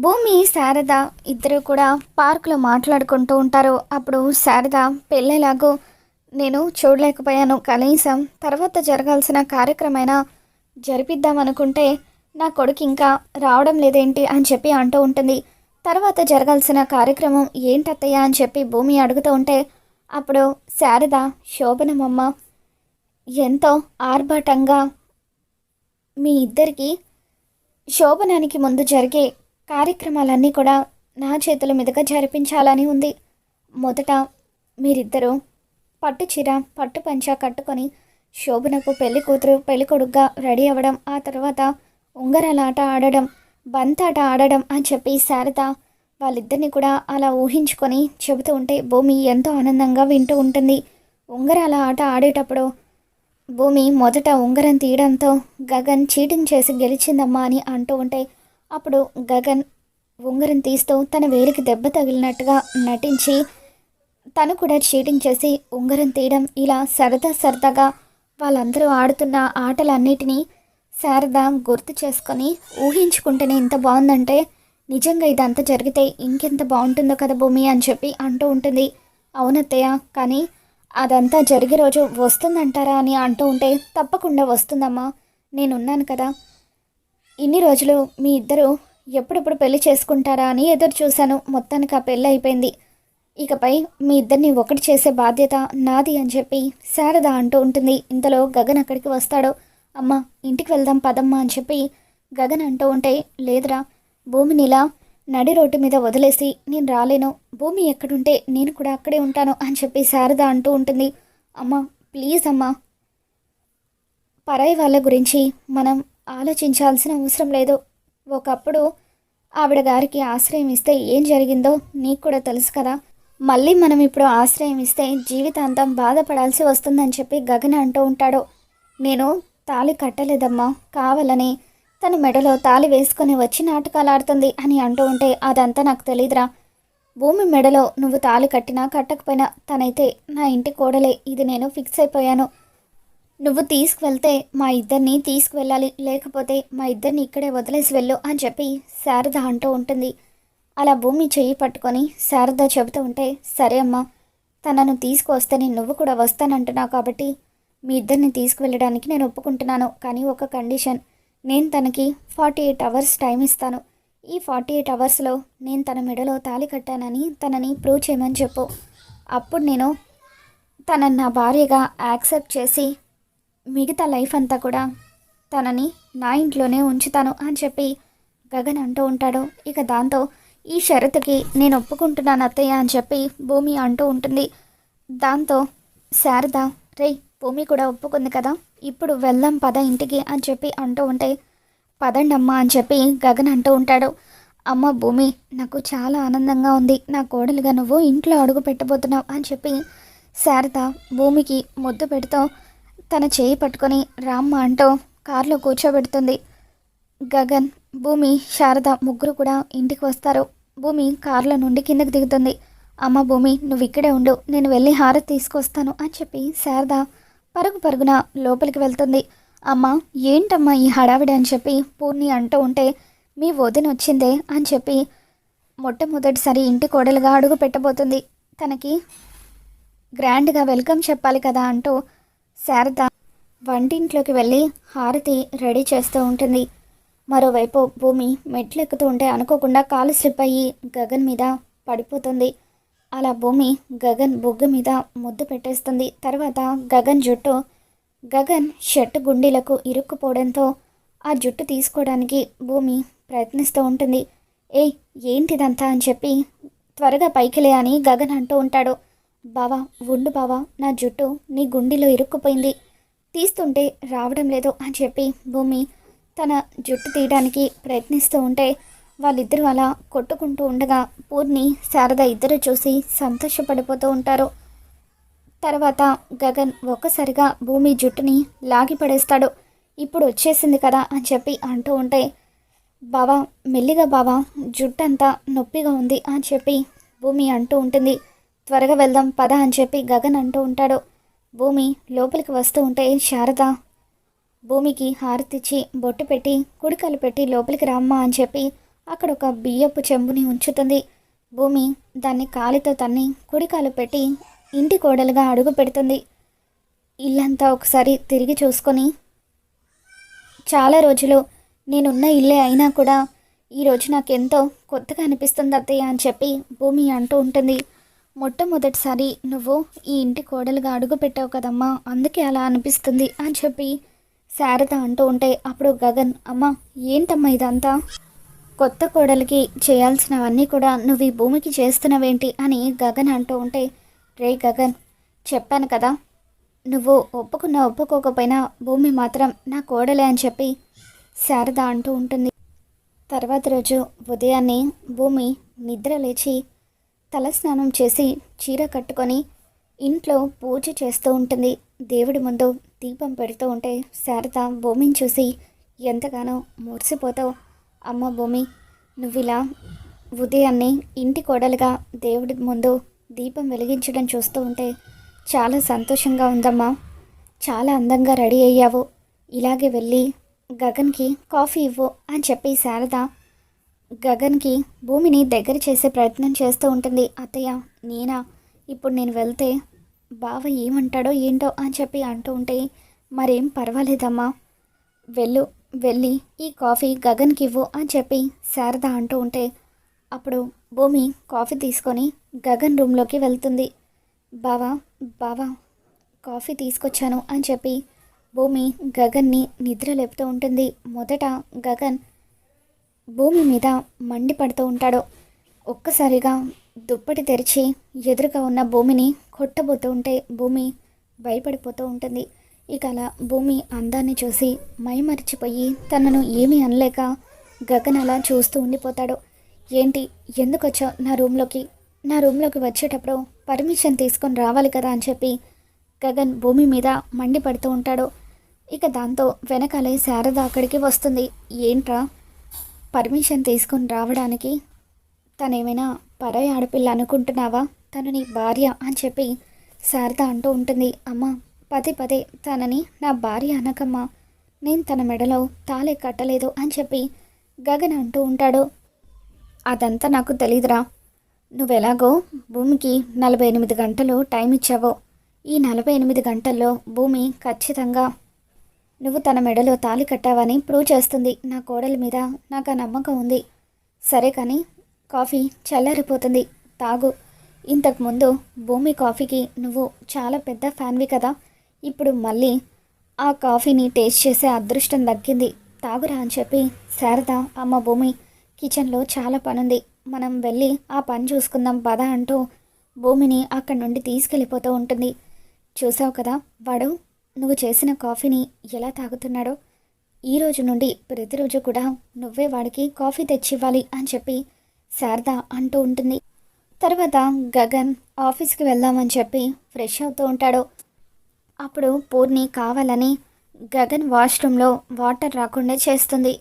భూమి శారద ఇద్దరు కూడా పార్కులో మాట్లాడుకుంటూ ఉంటారు. అప్పుడు శారద పెళ్ళేలాగో నేను చూడలేకపోయాను. కనీసం తర్వాత జరగాల్సిన కార్యక్రమైనా జరిపిద్దామనుకుంటే నా కొడుకు ఇంకా రావడం లేదేంటి? అని చెప్పి అంటూ ఉంటుంది. తర్వాత జరగాల్సిన కార్యక్రమం ఏంటత్తయ్య? అని చెప్పి భూమి అడుగుతూ ఉంటే అప్పుడు శారద శోభనమమ్మ ఎంతో ఆర్భాటంగా మీ ఇద్దరికి శోభనానికి ముందు జరిగే కార్యక్రమాలన్నీ కూడా నా చేతుల మీదుగా జరిపించాలని ఉంది. మొదట మీరిద్దరూ పట్టు చీర పట్టు పంచ కట్టుకొని శోభనకు పెళ్ళి కూతురు పెళ్ళి కొడుగ్గా రెడీ అవ్వడం ఆ తర్వాత ఉంగరాల ఆట ఆడడం బంతాట ఆడడం అని చెప్పి శారద వాళ్ళిద్దరిని కూడా అలా ఊహించుకొని చెబుతూ ఉంటే భూమి ఎంతో ఆనందంగా వింటూ ఉంటుంది. ఉంగరాల ఆట ఆడేటప్పుడు భూమి మొదట ఉంగరం తీయడంతో గగన్ చీటింగ్ చేసి గెలిచిందమ్మా అని అంటూ ఉంటే అప్పుడు గగన్ ఉంగరం తీస్తూ తన వేలికి దెబ్బ తగిలినట్టుగా నటించి తను కూడా చీటింగ్ చేసి ఉంగరం తీయడం ఇలా సరదా సరదాగా వాళ్ళందరూ ఆడుతున్న ఆటలన్నిటినీ శారద గుర్తు చేసుకొని ఊహించుకుంటేనే ఇంత బాగుందంటే నిజంగా ఇదంతా జరిగితే ఇంకెంత బాగుంటుందో కదా భూమి అని చెప్పి అంటూ ఉంటుంది. అవునత్తయ్య కానీ అదంతా జరిగే రోజు వస్తుందంటారా అని అంటూ ఉంటే తప్పకుండా వస్తుందమ్మా. నేనున్నాను కదా. ఇన్ని రోజులు మీ ఇద్దరు ఎప్పుడెప్పుడు పెళ్ళి చేసుకుంటారా అని ఎదురు చూశాను. మొత్తానికి ఆ పెళ్ళి అయిపోయింది. ఇకపై మీ ఇద్దరిని ఒకటి చేసే బాధ్యత నాది అని చెప్పి శారద అంటూ ఉంటుంది. ఇంతలో గగన్ అక్కడికి వస్తాడు. అమ్మ ఇంటికి వెళ్దాం పదమ్మా అని చెప్పి గగన్ అంటూ ఉంటే లేదురా భూమిని ఇలా నడి రోడ్డు మీద వదిలేసి నేను రాలేను. భూమి ఎక్కడుంటే నేను కూడా అక్కడే ఉంటాను అని చెప్పి శారద అంటూ ఉంటుంది. అమ్మ ప్లీజ్ అమ్మా. పరాయి వాళ్ళ గురించి మనం ఆలోచించాల్సిన అవసరం లేదు. ఒకప్పుడు ఆవిడ గారికి ఆశ్రయం ఇస్తే ఏం జరిగిందో నీకు కూడా తెలుసు కదా. మళ్ళీ మనం ఇప్పుడు ఆశ్రయం ఇస్తే జీవితాంతం బాధపడాల్సి వస్తుందని చెప్పి గగన్ అంటూ ఉంటాడు. నేను తాళి కట్టలేదమ్మా కావాలని. తను మెడలో తాళి వేసుకొని వచ్చి నాటకాలు ఆడుతుంది అని అంటూ ఉంటే అదంతా నాకు తెలియదురా భూమి మెడలో నువ్వు తాళి కట్టినా కట్టకపోయినా తనైతే నా ఇంటి కోడలే ఇది నేను ఫిక్స్ అయిపోయాను. నువ్వు తీసుకువెళ్తే మా ఇద్దరిని తీసుకువెళ్ళాలి లేకపోతే మా ఇద్దరిని ఇక్కడే వదిలేసి వెళ్ళు అని చెప్పి శారద అంటూ ఉంటుంది. అలా భూమి చెయ్యి పట్టుకొని శారద చెబుతూ ఉంటే సరే అమ్మా తనను తీసుకువస్తేనే నువ్వు కూడా వస్తానంటున్నావు కాబట్టి మీ ఇద్దరిని తీసుకువెళ్ళడానికి నేను ఒప్పుకుంటున్నాను. కానీ ఒక కండిషన్ నేను తనకి ఫార్టీ ఎయిట్ అవర్స్ టైం ఇస్తాను. ఈ ఫార్టీ ఎయిట్ అవర్స్లో నేను తన మెడలో తాళి కట్టానని తనని ప్రూవ్ చేయమని చెప్పు. అప్పుడు నేను తనని నా భార్యగా యాక్సెప్ట్ చేసి మిగతా లైఫ్ అంతా కూడా తనని నా ఇంట్లోనే ఉంచుతాను అని చెప్పి గగన్ అంటూ ఉంటాడు. ఇక దాంతో ఈ షరతుకి నేను ఒప్పుకుంటున్నాను అత్తయ్య అని చెప్పి భూమి అంటూ ఉంటుంది. దాంతో శారద రే భూమి కూడా ఒప్పుకుంది కదా ఇప్పుడు వెళ్దాం పద ఇంటికి అని చెప్పి అంటూ ఉంటే పదండమ్మా అని చెప్పి గగన్ అంటూ ఉంటాడు. అమ్మ భూమి నాకు చాలా ఆనందంగా ఉంది. నా కోడలుగా నువ్వు ఇంట్లో అడుగు పెట్టబోతున్నావు అని చెప్పి శారద భూమికి ముద్దు పెడుతూ తన చేయి పట్టుకొని రామ్మ అంటూ కారులో కూర్చోబెడుతుంది. గగన్ భూమి శారద ముగ్గురు కూడా ఇంటికి వస్తారు. భూమి కారులో నుండి కిందకి దిగుతుంది. అమ్మ భూమి నువ్వు ఇక్కడే ఉండు. నేను వెళ్ళి హారతి తీసుకొస్తాను అని చెప్పి శారద పరుగు పరుగున లోపలికి వెళ్తుంది. అమ్మ ఏంటమ్మా ఈ హడావిడి అని చెప్పి పూర్ణి అంటూ ఉంటే మీ వదిన వచ్చిందే అని చెప్పి మొట్టమొదటిసారి ఇంటి కోడలుగా అడుగు పెట్టబోతుంది. తనకి గ్రాండ్గా వెల్కమ్ చెప్పాలి కదా అంటూ శారద వంటింట్లోకి వెళ్ళి హారతి రెడీ చేస్తూ ఉంటుంది. మరోవైపు భూమి మెట్లు ఎక్కుతూ ఉంటే అనుకోకుండా కాలు స్లిప్ అయ్యి గగన్ మీద పడిపోతుంది. అలా భూమి గగన్ బొగ్గు మీద ముద్దు పెట్టేస్తుంది. తర్వాత గగన్ జుట్టు గగన్ షర్ట్ గుండీలకు ఇరుక్కుపోవడంతో ఆ జుట్టు తీసుకోవడానికి భూమి ప్రయత్నిస్తూ ఉంటుంది. ఏ ఏంటిదంతా? అని చెప్పి త్వరగా పైకి లే అని గగన్ అంటూ ఉంటాడు. బావా ఉండు బావా నా జుట్టు నీ గుండెలో ఇరుక్కుపోయింది. తీస్తుంటే రావడం లేదు అని చెప్పి భూమి తన జుట్టు తీయడానికి ప్రయత్నిస్తూ ఉంటే వాళ్ళిద్దరూ అలా కొట్టుకుంటూ ఉండగా పూర్ణి శారద ఇద్దరు చూసి సంతోషపడిపోతూ ఉంటారు. తర్వాత గగన్ ఒక్కసారిగా భూమి జుట్టుని లాగి పడేస్తాడు. ఇప్పుడు వచ్చేసింది కదా అని చెప్పి అంటూ ఉంటే బావా మెల్లిగా బావా జుట్టంతా నొప్పిగా ఉంది అని చెప్పి భూమి అంటూ ఉంటుంది. త్వరగా వెళ్దాం పద అని చెప్పి గగన్ అంటూ ఉంటాడు. భూమి లోపలికి వస్తూ ఉంటే శారద భూమికి హారతిచ్చి బొట్టు పెట్టి కుడికలు పెట్టి లోపలికి రామ్మా అని చెప్పి అక్కడ ఒక బియ్యపు చెంబుని ఉంచుతుంది. భూమి దాన్ని కాలితో తన్ని కుడికాలు పెట్టి ఇంటి కోడలుగా అడుగు పెడుతుంది. ఇల్లంతా ఒకసారి తిరిగి చూసుకొని చాలా రోజులు నేనున్న ఇల్లే అయినా కూడా ఈరోజు నాకెంతో కొత్తగా అనిపిస్తుంది అత్తయ్య అని చెప్పి భూమి అంటూ ఉంటుంది. మొట్టమొదటిసారి నువ్వు ఈ ఇంటి కోడలుగా అడుగు పెట్టావు కదమ్మా అందుకే అలా అనిపిస్తుంది అని చెప్పి శారద అంటూ ఉంటే అప్పుడు గగన్ అమ్మ ఏంటమ్మా ఇదంతా? కొత్త కోడలికి చేయాల్సినవన్నీ కూడా నువ్వు ఈ భూమికి చేస్తున్నావేంటి? అని గగన్ అంటూ ఉంటే రే గగన్ చెప్పాను కదా నువ్వు ఒప్పుకున్న ఒప్పుకోకపోయినా భూమి మాత్రం నా కోడలే అని చెప్పి శారద అంటూ ఉంటుంది. తర్వాత రోజు ఉదయాన్నే భూమి నిద్ర లేచి తలస్నానం చేసి చీర కట్టుకొని ఇంట్లో పూజ చేస్తూ ఉంటుంది. దేవుడి ముందు దీపం పెడుతూ ఉంటే శారద భూమిని చూసి ఎంతగానో మురిసిపోతావు. అమ్మ భూమి నువ్వు ఇలా ఉదయాన్నే ఇంటి కోడలుగా దేవుడి ముందు దీపం వెలిగించడం చూస్తూ ఉంటే చాలా సంతోషంగా ఉందమ్మా. చాలా అందంగా రెడీ అయ్యావు. ఇలాగే వెళ్ళి గగన్కి కాఫీ ఇవ్వు అని చెప్పి శారద గగన్కి భూమిని దగ్గర చేసే ప్రయత్నం చేస్తూ ఉంటుంది. అత్తయ్య నేనా? ఇప్పుడు నేను వెళ్తే బావ ఏమంటాడో ఏంటో అని చెప్పి అంటూ ఉంటే మరేం పర్వాలేదమ్మా. వెళ్ళు వెళ్ళి ఈ కాఫీ గగన్కి ఇవ్వు అని చెప్పి శారద అంటూ ఉంటే అప్పుడు భూమి కాఫీ తీసుకొని గగన్ రూమ్లోకి వెళ్తుంది. బావా బావా కాఫీ తీసుకొచ్చాను అని చెప్పి భూమి గగన్ని నిద్ర లేపుతూ ఉంటుంది. మొదట గగన్ భూమి మీద మండిపడుతూ ఉంటాడు. ఒక్కసారిగా దుప్పటి తెరిచి ఎదురుగా ఉన్న భూమిని కొట్టబోతూ ఉంటే భూమి భయపడిపోతూ ఉంటుంది. ఇక అలా భూమి అందాన్ని చూసి మైమరిచిపోయి తనను ఏమీ అనలేక గగన్ అలా చూస్తూ ఉండిపోతాడు. ఏంటి? ఎందుకు వచ్చావు నా రూమ్లోకి? నా రూమ్లోకి వచ్చేటప్పుడు పర్మిషన్ తీసుకొని రావాలి కదా అని చెప్పి గగన్ భూమి మీద మండిపడుతూ ఉంటాడు. ఇక దాంతో వెనకాలే శారద అక్కడికి వస్తుంది. ఏంట్రా? పర్మిషన్ తీసుకొని రావడానికి తనేమైనా పరాయి ఆడపిల్ల అనుకుంటున్నావా? తను నీ భార్య అని చెప్పి శారద అంటూ ఉంటుంది. అమ్మ పదే పదే తనని నా భార్య అనకమ్మా. నేను తన మెడలో తాళే కట్టలేదు అని చెప్పి గగన్ అంటూ ఉంటాడు. అదంతా నాకు తెలీదురా. నువ్వెలాగో భూమికి నలభై ఎనిమిది గంటలు టైం ఇచ్చావో. ఈ నలభై ఎనిమిది గంటల్లో భూమి ఖచ్చితంగా నువ్వు తన మెడలో తాళి కట్టావని ప్రూవ్ చేస్తుంది. నా కోడలి మీద నాకు ఆ నమ్మకం ఉంది. సరే కానీ కాఫీ చల్లారిపోతుంది. తాగు. ఇంతకుముందు భూమి కాఫీకి నువ్వు చాలా పెద్ద ఫ్యాన్వి కదా. ఇప్పుడు మళ్ళీ ఆ కాఫీని టేస్ట్ చేసే అదృష్టం దక్కింది. తాగురా అని చెప్పి శారద అమ్మ భూమి కిచెన్లో చాలా పనుంది. మనం వెళ్ళి ఆ పని చూసుకుందాం పద అంటూ భూమిని అక్కడి నుండి తీసుకెళ్ళిపోతూ ఉంటుంది. చూసావు కదా వాడు నువ్వు చేసిన కాఫీని ఎలా తాగుతున్నాడో? ఈ రోజు నుండి ప్రతిరోజు కూడా నువ్వే వాడికి కాఫీ తెచ్చివ్వాలి అని చెప్పి శారద అంటూ ఉంటుంది. తర్వాత గగన్ ఆఫీస్కి వెళ్దామని చెప్పి ఫ్రెష్ అవుతూ ఉంటాడు. అప్పుడు పూర్ణి కావాలని గగన్ వాష్రూమ్లో వాటర్ రాకుండా చేస్తుంది.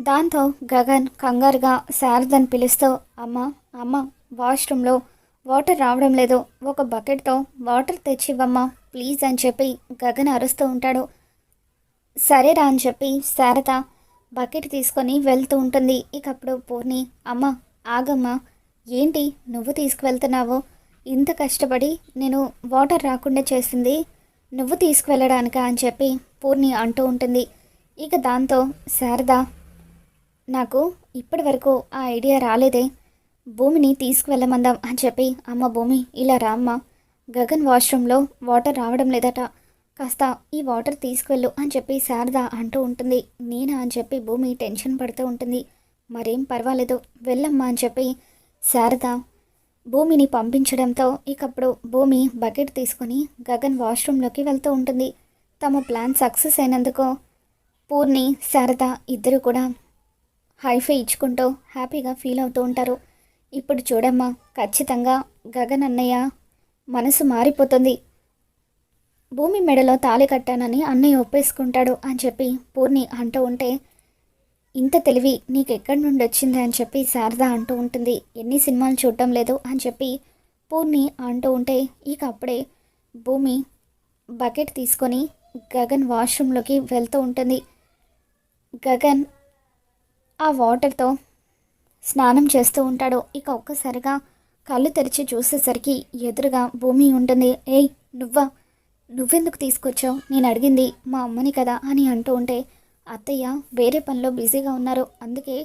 దాంతో గగన్ కంగారుగా శారదని పిలుస్తూ అమ్మ అమ్మ వాష్రూమ్లో వాటర్ రావడం లేదు. ఒక బకెట్తో వాటర్ తెచ్చివ్వమ్మా ప్లీజ్ అని చెప్పి గగన్ అరుస్తూ ఉంటాడు. సరేరా అని చెప్పి శారద బకెట్ తీసుకొని వెళ్తూ ఉంటుంది. ఇక అప్పుడు పూర్ణి అమ్మ ఆగమ్మా ఏంటి నువ్వు తీసుకువెళ్తున్నావు? ఇంత కష్టపడి నేను వాటర్ రాకుండా చేసింది నువ్వు తీసుకువెళ్ళడానికా అని చెప్పి పూర్ణి అంటూ ఉంటుంది. ఇక దాంతో శారద నాకు ఇప్పటి వరకు ఆ ఐడియా రాలేదే. భూమిని తీసుకువెళ్ళమందాం అని చెప్పి అమ్మ భూమి ఇలా రామ్మ గగన్ వాష్రూమ్లో వాటర్ రావడం లేదట. కాస్త ఈ వాటర్ తీసుకువెళ్ళు అని చెప్పి శారద అంటూ ఉంటుంది. నేనా అని చెప్పి భూమి టెన్షన్ పడుతూ ఉంటుంది. మరేం పర్వాలేదు. వెళ్ళమ్మా అని చెప్పి శారద భూమిని పంపించడంతో ఇకప్పుడు భూమి బకెట్ తీసుకొని గగన్ వాష్రూమ్లోకి వెళ్తూ ఉంటుంది. తమ ప్లాన్ సక్సెస్ అయినందుకు పూర్ణి శారద ఇద్దరు కూడా హైఫై ఇచ్చుకుంటూ హ్యాపీగా ఫీల్ అవుతూ ఉంటారు. ఇప్పుడు చూడమ్మా ఖచ్చితంగా గగన్ అన్నయ్య మనసు మారిపోతుంది. భూమి మెడలో తాళి కట్టానని అన్నయ్య ఒప్పేసుకుంటాడు అని చెప్పి పూర్ణి అంటూ ఉంటే ఇంత తెలివి నీకెక్కడి నుండి వచ్చింది అని చెప్పి శారద అంటూ ఉంటుంది. ఎన్ని సినిమాలు చూడటం లేదు అని చెప్పి పూర్ణి అంటూ ఉంటే ఇక అప్పుడే భూమి బకెట్ తీసుకొని గగన్ వాష్రూమ్లోకి వెళ్తూ ఉంటుంది. గగన్ ఆ వాటర్తో స్నానం చేస్తూ ఉంటాడు. ఇక ఒక్కసారిగా కళ్ళు తెరిచి చూసేసరికి ఎదురుగా భూమి ఉంటుంది. ఏయ్ నువ్వా? నువ్వెందుకు తీసుకొచ్చావు? నేను అడిగింది. మా అమ్మని కదా అని అంటూ ఉంటే అత్తయ్య వేరే పనిలో బిజీగా ఉన్నారు. అందుకే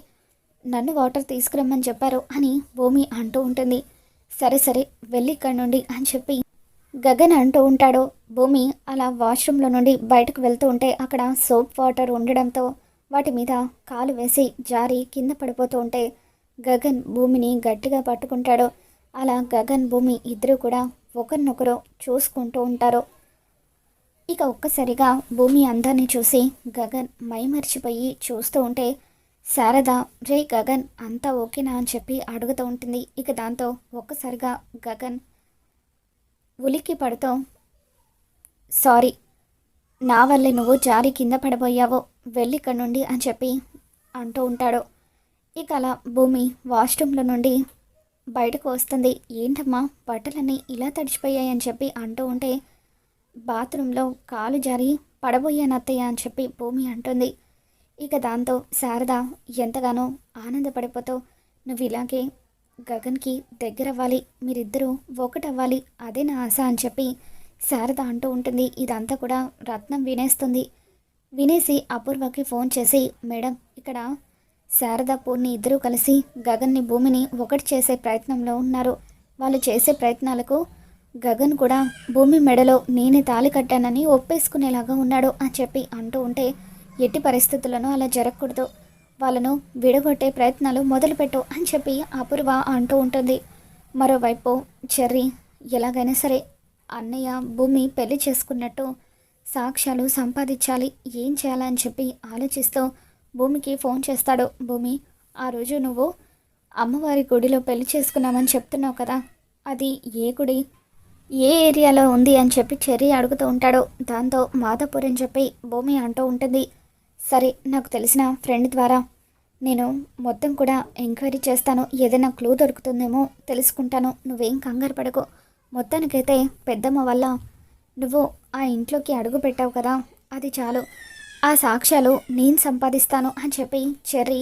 నన్ను వాటర్ తీసుకురమ్మని చెప్పారు అని భూమి అంటూ ఉంటుంది. సరే సరే వెళ్ళి ఇక్కడ నుండి అని చెప్పి గగన్ అంటూ ఉంటాడు. భూమి అలా వాష్రూమ్లో నుండి బయటకు వెళ్తూ ఉంటే అక్కడ సోప్ వాటర్ ఉండడంతో వాటి మీద కాలు వేసి జారి కింద పడిపోతూ ఉంటే గగన్ భూమిని గట్టిగా పట్టుకుంటాడు అలా గగన్ భూమి ఇద్దరు కూడా ఒకరినొకరు చూసుకుంటూ ఉంటారు. ఇక ఒక్కసారిగా భూమి అందాన్ని చూసి గగన్ మైమర్చిపోయి చూస్తూ ఉంటే శారద రే గగన్ అంతా ఓకేనా? అని చెప్పి అడుగుతూ ఉంటుంది. ఇక దాంతో ఒక్కసారిగా గగన్ ఉలిక్కి పడుతూ సారీ నా వల్లే నువ్వు జారి కింద పడబోయావో వెళ్ళి ఇక్కడ నుండి అని చెప్పి అంటూ ఉంటాడు. ఇక అలా భూమి వాష్రూమ్లో నుండి బయటకు వస్తుంది. ఏంటమ్మా బట్టలన్నీ ఇలా తడిచిపోయాయని చెప్పి అంటూ ఉంటే బాత్రూంలో కాలు జారి పడబోయాను అత్తయ్య అని చెప్పి భూమి అంటుంది. ఇక దాంతో శారద ఎంతగానో ఆనందపడిపోతూ నువ్వు ఇలాగే గగన్కి దగ్గర అవ్వాలి మీరిద్దరూ ఒకటవ్వాలి అదే నా ఆశ అని చెప్పి శారద అంటూ ఉంటుంది. ఇదంతా కూడా రత్నం వినేస్తుంది. వినేసి అపూర్వకి ఫోన్ చేసి మేడం ఇక్కడ శారద పూర్ణి ఇద్దరూ కలిసి గగన్ని భూమిని ఒకటి చేసే ప్రయత్నంలో ఉన్నారు. వాళ్ళు చేసే ప్రయత్నాలకు గగన్ కూడా భూమి మెడలో నేనే తాళి కట్టానని ఒప్పేసుకునేలాగా ఉన్నాడు అని చెప్పి అంటూ ఉంటే ఎట్టి పరిస్థితులను అలా జరగకూడదు. వాళ్ళను విడగొట్టే ప్రయత్నాలు మొదలుపెట్టు అని చెప్పి అపూర్వ అంటూ ఉంటుంది. మరోవైపు చెర్రీ ఎలాగైనా సరే అన్నయ్య భూమి పెళ్ళి చేసుకున్నట్టు సాక్ష్యాలు సంపాదించాలి ఏం చేయాలని చెప్పి ఆలోచిస్తూ భూమికి ఫోన్ చేస్తాడు. భూమి ఆ రోజు నువ్వు అమ్మవారి గుడిలో పెళ్ళి చేసుకున్నామని చెప్తున్నావు కదా. అది ఏ గుడి? ఏ ఏరియాలో ఉంది? అని చెప్పి చెర్రీ అడుగుతూ ఉంటాడు. దాంతో మాధవపూర్ అని చెప్పి భూమి అంటూ ఉంటుంది. సరే నాకు తెలిసిన ఫ్రెండ్ ద్వారా నేను మొత్తం కూడా ఎంక్వైరీ చేస్తాను. ఏదైనా క్లూ దొరుకుతుందేమో తెలుసుకుంటాను. నువ్వేం కంగారు పడకు. మొత్తానికైతే పెద్దమ్మ వల్ల నువ్వు ఆ ఇంట్లోకి అడుగు పెట్టావు కదా. అది చాలు. ఆ సాక్ష్యాలు నేను సంపాదిస్తాను అని చెప్పి చెర్రీ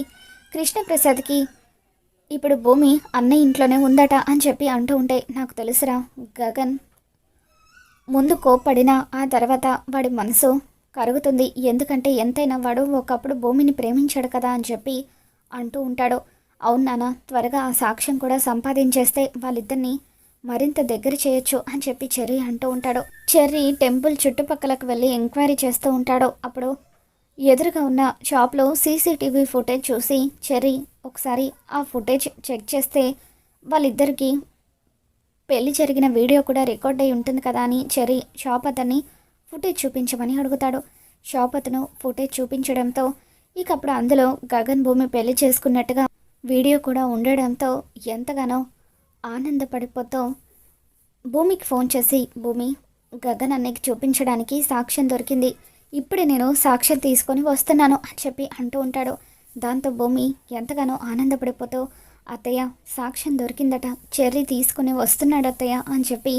కృష్ణప్రసాద్కి ఇప్పుడు భూమి అన్న ఇంట్లోనే ఉందట అని చెప్పి అంటూ ఉంటే నాకు తెలుసురా గగన్. ముందు కోప్పడినా ఆ తర్వాత వాడి మనసు కరుగుతుంది. ఎందుకంటే ఎంతైనా వాడు ఒకప్పుడు భూమిని ప్రేమించాడు కదా అని చెప్పి అంటూ ఉంటాడు. అవును నాన్న త్వరగా ఆ సాక్ష్యం కూడా సంపాదించేస్తే వాళ్ళిద్దరిని మరింత దగ్గర చేయొచ్చు అని చెప్పి చెర్రీ అంటూ ఉంటాడు. చెర్రీ టెంపుల్ చుట్టుపక్కలకు వెళ్ళి ఎంక్వైరీ చేస్తూ ఉంటాడు. అప్పుడు ఎదురుగా ఉన్న షాప్లో సీసీటీవీ ఫుటేజ్ చూసి చెర్రీ ఒకసారి ఆ ఫుటేజ్ చెక్ చేస్తే వాళ్ళిద్దరికీ పెళ్ళి జరిగిన వీడియో కూడా రికార్డ్ అయి ఉంటుంది కదా అని చెర్రీ షాప్ అతన్ని ఫుటేజ్ చూపించమని అడుగుతాడు. షాప్ అతను ఫుటేజ్ చూపించడంతో ఇక అప్పుడు అందులో గగన్ భూమి పెళ్ళి చేసుకున్నట్టుగా వీడియో కూడా ఉండడంతో ఎంతగానో ఆనందపడిపోతూ భూమికి ఫోన్ చేసి భూమి గగన్ అన్నయ్యకి చూపించడానికి సాక్ష్యం దొరికింది. ఇప్పుడే నేను సాక్ష్యం తీసుకొని వస్తున్నాను అని చెప్పి అంటూ ఉంటాడు. దాంతో భూమి ఎంతగానో ఆనందపడిపోతూ అత్తయ్య సాక్ష్యం దొరికిందట చెర్రీ తీసుకుని వస్తున్నాడు అత్తయ్య అని చెప్పి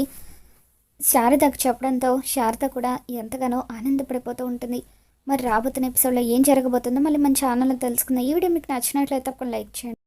శారదకు చెప్పడంతో శారద కూడా ఎంతగానో ఆనందపడిపోతూ ఉంటుంది. మరి రాబోతున్న ఎపిసోడ్లో ఏం జరగబోతుందో మళ్ళీ మన ఛానల్లో తెలుసుకుందాం. ఈ వీడియో మీకు నచ్చినట్లయితే తప్పకుండా లైక్ చేయండి.